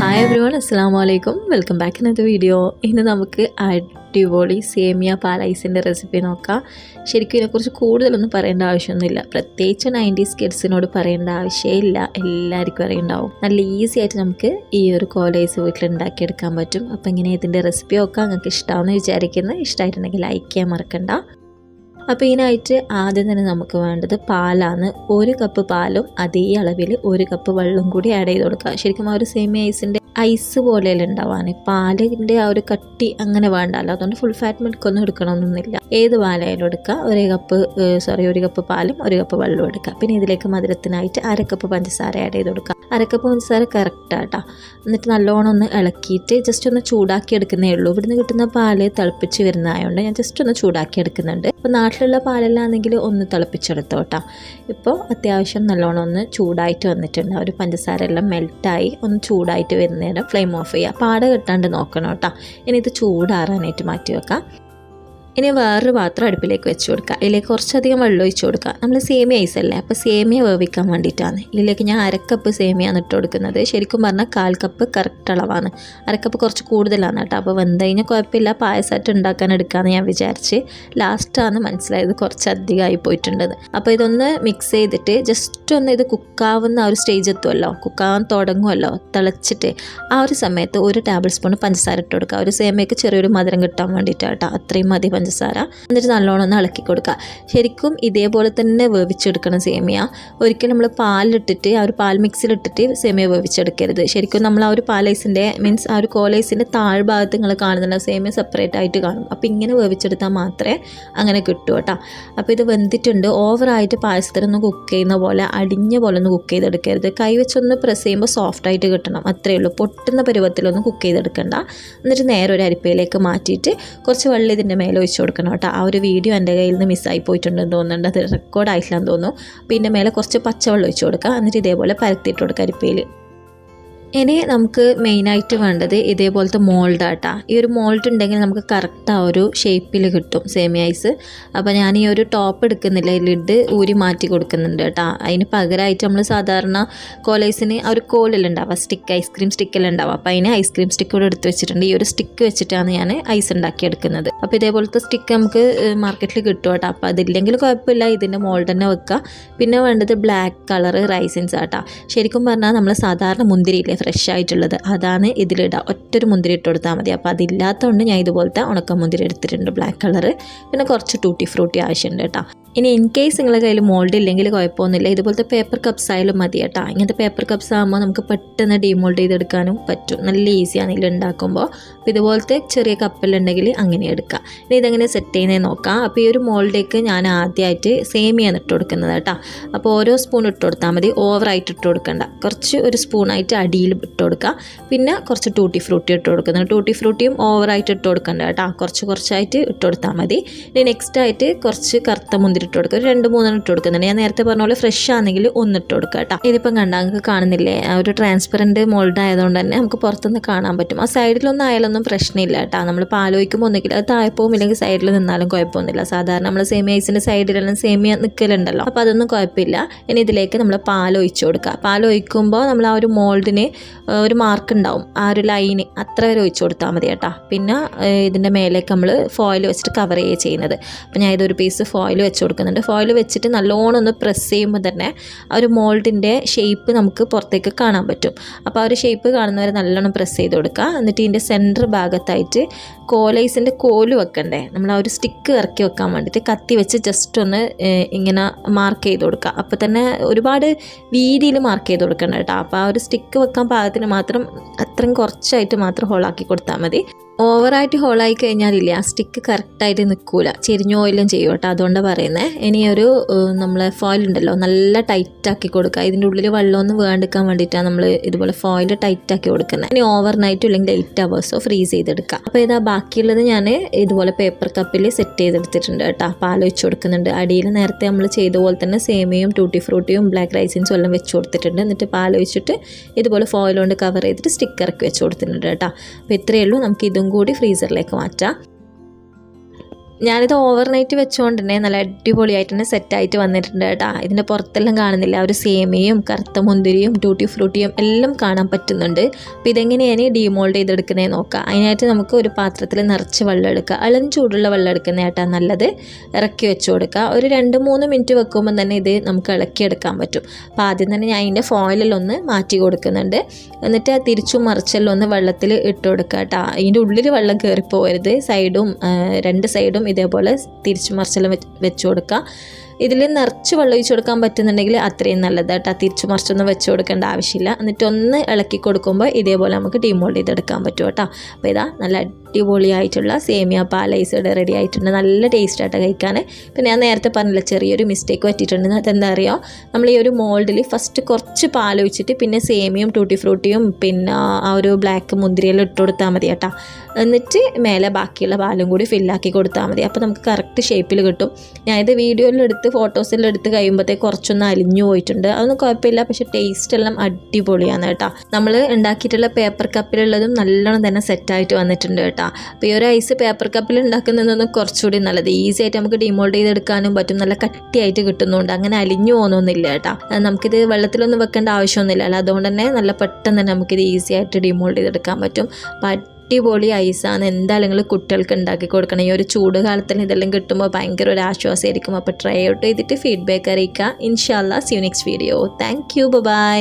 Hi everyone അസ്സാം വലൈക്കും welcome back ഇന്നത്തെ വീഡിയോ ഇന്ന് നമുക്ക് അടിപൊളി സേമിയ പാലൈസിന്റെ റെസിപ്പി നോക്കാം. ശരിക്കും ഇതിനെക്കുറിച്ച് കൂടുതലൊന്നും പറയേണ്ട ആവശ്യമൊന്നുമില്ല. പ്രത്യേകിച്ച് നയന്റീസ് കിഡ്സിനോട് പറയേണ്ട ആവശ്യമില്ല. എല്ലാവർക്കും അറിയുണ്ടാവും. നല്ല ഈസി ആയിട്ട് നമുക്ക് ഈ ഒരു കോലൈസ് വീട്ടിൽ ഉണ്ടാക്കിയെടുക്കാൻ പറ്റും. അപ്പോൾ ഇങ്ങനെ ഇതിന്റെ റെസിപ്പി നോക്കാം. നിങ്ങൾക്ക് ഇഷ്ടമാണെന്ന് വിചാരിക്കുന്നത് ഇഷ്ടമായിട്ടുണ്ടെങ്കിൽ ലൈക്ക് ചെയ്യാൻ മറക്കണ്ട. അപ്പോൾ ഇതിനായിട്ട് ആദ്യം തന്നെ നമുക്ക് വേണ്ടത് പാലാണ്. ഒരു കപ്പ് പാലും അതേ അളവിൽ ഒരു കപ്പ് വെള്ളം കൂടി ആഡ് ചെയ്ത് കൊടുക്കുക. ശരിക്കും ആ ഒരു സേമിയ ഐസിന്റെ ഐസ് പോലെയല്ല ഉണ്ടാവാൻ പാലിന്റെ ആ ഒരു കട്ടി അങ്ങനെ വേണ്ടല്ലോ. അതുകൊണ്ട് ഫുൾ ഫാറ്റ് മിൽക്ക് ഒന്നും എടുക്കണമെന്നൊന്നുമില്ല. ഏത് പാലായാലും എടുക്കുക ഒരു കപ്പ് സോറി ഒരു കപ്പ് പാലും ഒരു കപ്പ് വെള്ളവും എടുക്കുക പിന്നെ ഇതിലേക്ക് മധുരത്തിനായിട്ട് അര കപ്പ് പഞ്ചസാര ആഡ് ചെയ്ത് കൊടുക്കുക അര കപ്പ് പഞ്ചസാര കറക്റ്റാട്ടാ എന്നിട്ട് നല്ലോണം ഒന്ന് ഇളക്കിയിട്ട് ജസ്റ്റ് ഒന്ന് ചൂടാക്കി എടുക്കുന്നേ ഉള്ളൂ. ഇവിടുന്ന് കിട്ടുന്ന പാൽ തിളപ്പിച്ച് വരുന്നതായതുകൊണ്ട് ഞാൻ ജസ്റ്റ് ഒന്ന് ചൂടാക്കി എടുക്കുന്നുണ്ട്. അപ്പോൾ നാട്ടിലുള്ള പാലെല്ലാണെങ്കിൽ ഒന്ന് തിളപ്പിച്ചെടുത്തോട്ടാ ഇപ്പോൾ അത്യാവശ്യം നല്ലോണം ഒന്ന് ചൂടായിട്ട് വന്നിട്ടുണ്ട്. ഒരു പഞ്ചസാര എല്ലാം മെൽറ്റായി ഒന്ന് ചൂടായിട്ട് വരുന്നേരം ഫ്ലെയിം ഓഫ് ചെയ്യുക. പാട കിട്ടാണ്ട് നോക്കണം കേട്ടോ. ഇനി ഇത് ചൂടാറാനായിട്ട് മാറ്റി വെക്കാം. ഇനി വേറൊരു പാത്രം അടുപ്പിലേക്ക് വെച്ച് കൊടുക്കുക. ഇതിലേക്ക് കുറച്ചധികം വെള്ളം ഒഴിച്ച് കൊടുക്കുക. നമ്മൾ സേമിയ ഐസല്ലേ? അപ്പോൾ സേമിയ വേവിക്കാൻ വേണ്ടിയിട്ടാണ്. ഇതിലേക്ക് ഞാൻ അരക്കപ്പ് സേമിയാണ് ഇട്ട് കൊടുക്കുന്നത്. ശരിക്കും പറഞ്ഞാൽ കാൽ കപ്പ് കറക്റ്റ് അളവാണ്. അരക്കപ്പ് കുറച്ച് കൂടുതലാണ് കേട്ടോ. അപ്പോൾ വെന്ത് കഴിഞ്ഞാൽ കുഴപ്പമില്ല. പായസമായിട്ട് ഉണ്ടാക്കാൻ എടുക്കാമെന്ന് ഞാൻ വിചാരിച്ച് ലാസ്റ്റാണ് മനസ്സിലായത്. കുറച്ച് അധികമായി പോയിട്ടുണ്ടത് അപ്പോൾ ഇതൊന്ന് മിക്സ് ചെയ്തിട്ട് ജസ്റ്റ് ഒന്ന് ഇത് കുക്കാവുന്ന ആ ഒരു സ്റ്റേജ് എത്തുമല്ലോ. കുക്കാവാൻ തുടങ്ങുമല്ലോ. തിളച്ചിട്ട് ആ ഒരു സമയത്ത് ഒരു ടേബിൾ സ്പൂൺ പഞ്ചസാര ഇട്ട് കൊടുക്കുക. ഒരു സേമിയക്ക് ചെറിയൊരു മധുരം കിട്ടാൻ വേണ്ടിയിട്ടാണ് കേട്ടോ. അത്രയും മതി എന്നിട്ട് നല്ലോണം ഒന്ന് ഇളക്കി കൊടുക്കുക ശരിക്കും ഇതേപോലെ തന്നെ വേവിച്ചെടുക്കണം സേമിയ. ഒരിക്കലും നമ്മൾ പാലിട്ടിട്ട് ആ ഒരു പാൽ മിക്സിലിട്ടിട്ട് സേമിയ വേവിച്ചെടുക്കരുത്. ശരിക്കും നമ്മൾ ആ ഒരു പാലൈസിന്റെ മീൻസ് ആ ഒരു കോലൈസിന്റെ താഴ്ഭാഗത്ത് നിങ്ങൾ കാണുന്നുണ്ട് സേമിയ സെപ്പറേറ്റ് ആയിട്ട് കാണും. അപ്പോൾ ഇങ്ങനെ വേവിച്ചെടുത്താൽ മാത്രമേ അങ്ങനെ കിട്ടൂ കേട്ടോ. അപ്പോൾ ഇത് വെന്തിട്ടുണ്ട്. ഓവറായിട്ട് പായസത്തിനൊന്ന് കുക്ക് ചെയ്യുന്ന പോലെ അടിഞ്ഞ പോലെ ഒന്ന് കുക്ക് ചെയ്തെടുക്കരുത്. കൈ വെച്ചൊന്ന് പ്രസ് ചെയ്യുമ്പോൾ സോഫ്റ്റ് ആയിട്ട് കിട്ടണം. അത്രയേ ഉള്ളൂ. പൊട്ടുന്ന പരുവത്തിലൊന്നും കുക്ക് ചെയ്തെടുക്കണ്ട. എന്നിട്ട് നേരെ ഒരു അരിപ്പയിലേക്ക് മാറ്റിയിട്ട് കുറച്ച് വെള്ളം ഇതിന്റെ മേലെ ഒഴിച്ച് കൊടുക്കണം കേട്ടോ. ആ ഒരു വീഡിയോ എന്റെ കയ്യിൽ നിന്ന് മിസ്സായി പോയിട്ടുണ്ടെന്ന് തോന്നുന്നുണ്ട്. അത് റെക്കോർഡ് ആയിട്ടില്ലെന്ന് തോന്നുന്നു. പിന്നെ മേലെ കുറച്ച് പച്ചവെള്ളം ഒഴിച്ചു കൊടുക്കുക എന്നിട്ട് ഇതേപോലെ പരത്തിയിട്ട് കൊടുക്കുക അരിപ്പയിൽ ഇനി നമുക്ക് മെയിനായിട്ട് വേണ്ടത് ഇതേപോലത്തെ മോൾഡാട്ടാ ഈ ഒരു മോൾഡ് ഉണ്ടെങ്കിൽ നമുക്ക് കറക്റ്റ് ആ ഒരു ഷേപ്പിൽ കിട്ടും സേമിയ ഐസ് അപ്പോൾ ഞാൻ ഈ ഒരു ടോപ്പ് എടുക്കുന്നില്ല ലിഡ് ഊരി മാറ്റി കൊടുക്കുന്നുണ്ട് കേട്ടോ. അതിന് പകരമായിട്ട് നമ്മൾ സാധാരണ കോലൈസിന് ആ ഒരു കോലിലുണ്ടാവുക സ്റ്റിക്ക് ഐസ്ക്രീം സ്റ്റിക്കെല്ലാം ഉണ്ടാവുക. അപ്പോൾ അതിന് ഐസ്ക്രീം സ്റ്റിക്ക് കൂടെ എടുത്ത് വെച്ചിട്ടുണ്ട്. ഈ ഒരു സ്റ്റിക്ക് വെച്ചിട്ടാണ് ഞാൻ ഐസ് ഉണ്ടാക്കി എടുക്കുന്നത് അപ്പോൾ ഇതേപോലത്തെ സ്റ്റിക്ക് നമുക്ക് മാർക്കറ്റിൽ കിട്ടും കേട്ടോ. അപ്പോൾ അതില്ലെങ്കിൽ കുഴപ്പമില്ല ഇതിന്റെ മോൾഡ് തന്നെ വെക്കുക. പിന്നെ വേണ്ടത് ബ്ലാക്ക് കളർ റൈസിൻസ് ആട്ടാ. ശരിക്കും പറഞ്ഞാൽ നമ്മൾ സാധാരണ മുന്തിരിയില്ലേ ഫ്രഷ് ആയിട്ടുള്ളത് അതാണ് ഇതിലിടുക ഒറ്റൊരു മുന്തിരി ഇട്ട് കൊടുത്താൽ മതി. അപ്പോൾ അതില്ലാത്തതുകൊണ്ട് ഞാൻ ഇതുപോലത്തെ ഉണക്ക മുന്തിരി എടുത്തിട്ടുണ്ട് ബ്ലാക്ക് കളറ് പിന്നെ കുറച്ച് ടൂട്ടി ഫ്രൂട്ടി ആവശ്യമുണ്ട് കേട്ടോ. ഇനി ഇൻ കേസ് നിങ്ങളുടെ കയ്യിൽ മോൾഡ് ഇല്ലെങ്കിൽ കുഴപ്പമൊന്നുമില്ല. ഇതുപോലത്തെ പേപ്പർ കപ്സ് ആയാലും മതി കേട്ടോ. ഇങ്ങനത്തെ പേപ്പർ കപ്സ് ആകുമ്പോൾ നമുക്ക് പെട്ടെന്ന് ഡീമോൾഡ് ചെയ്തെടുക്കാനും പറ്റും. നല്ല ഈസിയാണ് ഇതിൽ ഉണ്ടാക്കുമ്പോൾ. അപ്പോൾ ഇതുപോലത്തെ ചെറിയ കപ്പലുണ്ടെങ്കിൽ അങ്ങനെ എടുക്കാം. ഇനി ഇതെങ്ങനെ സെറ്റ് ചെയ്യുന്നത് നോക്കാം. അപ്പോൾ ഈ ഒരു മോൾഡേക്ക് ഞാൻ ആദ്യമായിട്ട് സേമിയാണ് ഇട്ട് കൊടുക്കുന്നത് കേട്ടോ. അപ്പോൾ ഓരോ സ്പൂൺ ഇട്ട് കൊടുത്താൽ മതി. ഓവറായിട്ട് ഇട്ട് കൊടുക്കണ്ട. കുറച്ച് ഒരു സ്പൂണായിട്ട് അടിയിൽ ഇട്ട് കൊടുക്കുക പിന്നെ കുറച്ച് ടൂട്ടി ഫ്രൂട്ടി ഇട്ട് കൊടുക്കുന്നത്. ടൂട്ടി ഫ്രൂട്ടിയും ഓവറായിട്ട് ഇട്ട് കൊടുക്കണ്ട കേട്ടോ. കുറച്ച് കുറച്ചായിട്ട് ഇട്ട് കൊടുത്താൽ മതി. ഇനി നെക്സ്റ്റ് ആയിട്ട് കുറച്ച് കറുത്ത മുന്തിരി ഇട്ട് കൊടുക്കുക ഒരു രണ്ട് മൂന്നെണ്ണം ഇട്ട് കൊടുക്കുന്നുണ്ട് ഞാൻ നേരത്തെ പറഞ്ഞ പോലെ ഫ്രഷ് ആണെങ്കിൽ ഒന്ന് ഇട്ട് കൊടുക്കുക കേട്ടോ. ഇതിപ്പം കണ്ട നിങ്ങൾക്ക് കാണുന്നില്ലേ? ഒരു ട്രാൻസ്പെറന്റ് മോൾഡ് ആയതുകൊണ്ട് തന്നെ നമുക്ക് പുറത്തുനിന്ന് കാണാൻ പറ്റും. ആ സൈഡിലൊന്നും ആയാലൊന്നും പ്രശ്നമില്ല കേട്ടോ. നമ്മൾ പാലോയ്ക്കുമ്പോൾ ഒന്നുകിൽ അത് താഴെപ്പോവും ഇല്ലെങ്കിൽ സൈഡിൽ നിന്നാലും കുഴപ്പമൊന്നുമില്ല. സാധാരണ നമ്മൾ സേമിയ ഐസിന്റെ സൈഡിലെല്ലാം സേമിയ നിൽക്കലുണ്ടല്ലോ അപ്പോൾ അതൊന്നും കുഴപ്പമില്ല. ഇനി ഇതിലേക്ക് നമ്മൾ പാൽ ഒഴിച്ചു കൊടുക്കുക. പാലൊഴിക്കുമ്പോൾ നമ്മൾ ആ ഒരു മോൾഡിന് ഒരു മാർക്ക് ഉണ്ടാവും. ആ ഒരു ലൈന് അത്ര വരെ ഒഴിച്ചു കൊടുത്താൽ മതി കേട്ടോ. പിന്നെ ഇതിന്റെ മേലേക്ക് നമ്മൾ ഫോയിൽ വെച്ചിട്ട് കവർ ചെയ്യുക ചെയ്യുന്നത്. അപ്പോൾ ഞാൻ ഇതൊരു പീസ് ഫോയിൽ വെച്ച് കൊടുക്കുന്നുണ്ട് ഫോയിൽ വെച്ചിട്ട് നല്ലോണം ഒന്ന് പ്രസ് ചെയ്യുമ്പോൾ തന്നെ ആ ഒരു മോൾഡിന്റെ ഷേപ്പ് നമുക്ക് പുറത്തേക്ക് കാണാൻ പറ്റും. അപ്പോൾ ആ ഒരു ഷേപ്പ് കാണുന്നവരെ നല്ലോണം പ്രസ് ചെയ്ത് കൊടുക്കുക. എന്നിട്ട് ഇതിന്റെ സെന്റർ ഭാഗത്തായിട്ട് കോലൈസിന്റെ കോൽ വെക്കണ്ടേ? നമ്മൾ ആ ഒരു സ്റ്റിക്ക് ഇറക്കി വെക്കാൻ വേണ്ടിയിട്ട് കത്തി വെച്ച് ജസ്റ്റ് ഒന്ന് ഇങ്ങനെ മാർക്ക് ചെയ്ത് കൊടുക്കുക. അപ്പോൾ തന്നെ ഒരുപാട് വീതിയിൽ മാർക്ക് ചെയ്ത് കൊടുക്കണ്ട കേട്ടോ. അപ്പോൾ ആ ഒരു സ്റ്റിക്ക് വെക്കാൻ പാകത്തിന് മാത്രം അത്രയും കുറച്ചായിട്ട് മാത്രം ഹോളാക്കി കൊടുത്താൽ മതി. ഓവറായിട്ട് ഹോളായി കഴിഞ്ഞാലില്ലേ ആ സ്റ്റിക്ക് കറക്റ്റായിട്ട് നിൽക്കൂല ചെരിഞ്ഞോയിലും ചെയ്യും കേട്ടോ അതുകൊണ്ടാണ് പറയുന്നത് ഇനി ഒരു നമ്മളെ ഫോയിൽ ഉണ്ടല്ലോ നല്ല ടൈറ്റ് ആക്കി കൊടുക്കുക. ഇതിന്റെ ഉള്ളിൽ വെള്ളമൊന്നും വേണ്ടെടുക്കാൻ വേണ്ടിയിട്ടാണ് നമ്മൾ ഇതുപോലെ ഫോയിൽ ടൈറ്റാക്കി കൊടുക്കുന്നത് ഇനി ഓവർ നൈറ്റും അല്ലെങ്കിൽ എയ്റ്റ് അവേഴ്സോ ഫ്രീസ് ചെയ്തെടുക്കുക. അപ്പോൾ ഇതാ ബാക്കിയുള്ളത് ഞാൻ ഇതുപോലെ പേപ്പർ കപ്പിൽ സെറ്റ് ചെയ്തെടുത്തിട്ടുണ്ട് കേട്ടോ. പാൽ വെച്ച് കൊടുക്കുന്നുണ്ട്. അടിയിൽ നേരത്തെ നമ്മൾ ചെയ്ത പോലെ തന്നെ സേമിയയും ടൂട്ടി ഫ്രൂട്ടിയും ബ്ലാക്ക് റൈസിൻസും എല്ലാം വെച്ച് കൊടുത്തിട്ടുണ്ട്. എന്നിട്ട് പാൽ ഒഴിച്ചിട്ട് ഇതുപോലെ ഫോയിൽ കൊണ്ട് കവർ ചെയ്തിട്ട് സ്റ്റിക്കറൊക്കെ വെച്ച് കൊടുത്തിട്ടുണ്ട് കേട്ടോ. അപ്പോൾ ഇത്രയേ ഉള്ളൂ. നമുക്ക് ഇതും കൂടി ഫ്രീസറിലേക്ക് മാറ്റാം. ഞാനിത് ഓവർനൈറ്റ് വെച്ചുകൊണ്ട് തന്നെ നല്ല അടിപൊളിയായിട്ട് തന്നെ സെറ്റായിട്ട് വന്നിട്ടുണ്ട് കേട്ടോ. ഇതിന്റെ പുറത്തെല്ലാം കാണുന്നില്ല. ഒരു സേമിയയും കറുത്ത മുന്തിരിയും ടൂട്ടി ഫ്രൂട്ടിയും എല്ലാം കാണാൻ പറ്റുന്നുണ്ട്. അപ്പോൾ ഇതെങ്ങനെയാണ് ഡീമോൾഡ് ചെയ്തെടുക്കുന്നത് നോക്കാം. അതിനായിട്ട് നമുക്ക് ഒരു പാത്രത്തിൽ നിറച്ച് വെള്ളം എടുക്കുക ഇളം ചൂടുള്ള വെള്ളം എടുക്കുന്ന ഏട്ടാ നല്ലത്. ഇറക്കി വെച്ച് കൊടുക്കുക ഒരു രണ്ട് മൂന്ന് മിനിറ്റ് വെക്കുമ്പോൾ തന്നെ ഇത് നമുക്ക് ഇളക്കിയെടുക്കാൻ പറ്റും. അപ്പോൾ ആദ്യം തന്നെ ഞാൻ അതിന്റെ ഫോയിലൊന്ന് മാറ്റി കൊടുക്കുന്നുണ്ട്. എന്നിട്ട് തിരിച്ചും മറിച്ചെല്ലാം ഒന്ന് വെള്ളത്തിൽ ഇട്ട് കൊടുക്കുക കേട്ടോ. അതിന്റെ ഉള്ളിൽ വെള്ളം കയറി പോകരുത് സൈഡും രണ്ട് സൈഡും ഇതേപോലെ തിരിച്ചു മറിച്ചെല്ലാം വെച്ച് കൊടുക്കുക. ഇതിൽ നിറച്ച് വെള്ളം ഒഴിച്ച് കൊടുക്കാൻ പറ്റുന്നുണ്ടെങ്കിൽ അത്രയും നല്ലത് കേട്ടോ. തിരിച്ചു മറിച്ചൊന്നും വെച്ച് കൊടുക്കേണ്ട ആവശ്യമില്ല. എന്നിട്ട് ഒന്ന് ഇളക്കി കൊടുക്കുമ്പോൾ ഇതേപോലെ നമുക്ക് ഡീമോൾഡ് ചെയ്തെടുക്കാൻ പറ്റും കേട്ടോ. അപ്പോൾ ഇതാ നല്ല അടിപൊളിയായിട്ടുള്ള സേമിയ പാലൈസ് ഇവിടെ റെഡി ആയിട്ടുണ്ട്. നല്ല ടേസ്റ്റ് ആയിട്ട് കഴിക്കാൻ. പിന്നെ ഞാൻ നേരത്തെ പറഞ്ഞില്ല ചെറിയൊരു മിസ്റ്റേക്ക് പറ്റിയിട്ടുണ്ട് അതെന്താ അറിയോ? നമ്മൾ ഈ ഒരു മോൾഡിൽ ഫസ്റ്റ് കുറച്ച് പാൽ ഒഴിച്ചിട്ട് പിന്നെ സേമിയും ടൂട്ടി ഫ്രൂട്ടിയും പിന്നെ ആ ഒരു ബ്ലാക്ക് മുന്തിരിയെല്ലാം ഇട്ട് കൊടുത്താൽ മതി കേട്ടോ. എന്നിട്ട് മേലെ ബാക്കിയുള്ള പാലും കൂടി ഫില്ലാക്കി കൊടുത്താൽ മതി. അപ്പോൾ നമുക്ക് കറക്റ്റ് ഷേപ്പിൽ കിട്ടും. ഞാനിത് വീഡിയോയിലെടുത്ത് ഫോട്ടോസിലെടുത്ത് എടുത്ത് കഴിയുമ്പോഴത്തേക്ക് കുറച്ചൊന്ന് അലിഞ്ഞു പോയിട്ടുണ്ട്. അതൊന്നും കുഴപ്പമില്ല പക്ഷെ ടേസ്റ്റ് എല്ലാം അടിപൊളിയാണ് കേട്ടോ. നമ്മൾ ഉണ്ടാക്കിയിട്ടുള്ള പേപ്പർ കപ്പിലുള്ളതും നല്ലോണം തന്നെ സെറ്റായിട്ട് വന്നിട്ടുണ്ട് കേട്ടോ. അപ്പോൾ ഈ ഒരു ഐസ് പേപ്പർ കപ്പിൽ ഉണ്ടാക്കുന്നതൊന്നും കുറച്ചുകൂടി നല്ലത്. ഈസി ആയിട്ട് നമുക്ക് ഡിമോൾഡ് ചെയ്തെടുക്കാനും പറ്റും. നല്ല കട്ടിയായിട്ട് കിട്ടുന്നുണ്ട്. അങ്ങനെ അലിഞ്ഞു പോകുന്നൊന്നുമില്ല കേട്ടോ. നമുക്കിത് വെള്ളത്തിലൊന്നും വെക്കേണ്ട ആവശ്യമൊന്നുമില്ല. അല്ല അതുകൊണ്ട് തന്നെ നല്ല പെട്ടെന്ന് തന്നെ നമുക്കിത് ഈസി ആയിട്ട് ഡിമോൾഡ് ചെയ്തെടുക്കാൻ പറ്റും. അടിപൊളി ഐസാണ് എന്തായാലും നിങ്ങൾ കുട്ടികൾക്ക് ഉണ്ടാക്കി കൊടുക്കണം. ഈ ഒരു ചൂട് കാലത്തിൽ ഇതെല്ലാം കിട്ടുമ്പോൾ ഭയങ്കര ഒരു ആശ്വാസമായിരിക്കും. അപ്പോൾ ട്രൈ ഔട്ട് ചെയ്തിട്ട് ഫീഡ്ബാക്ക് അറിയിക്കുക. ഇൻഷാല്ല see next video thank you bye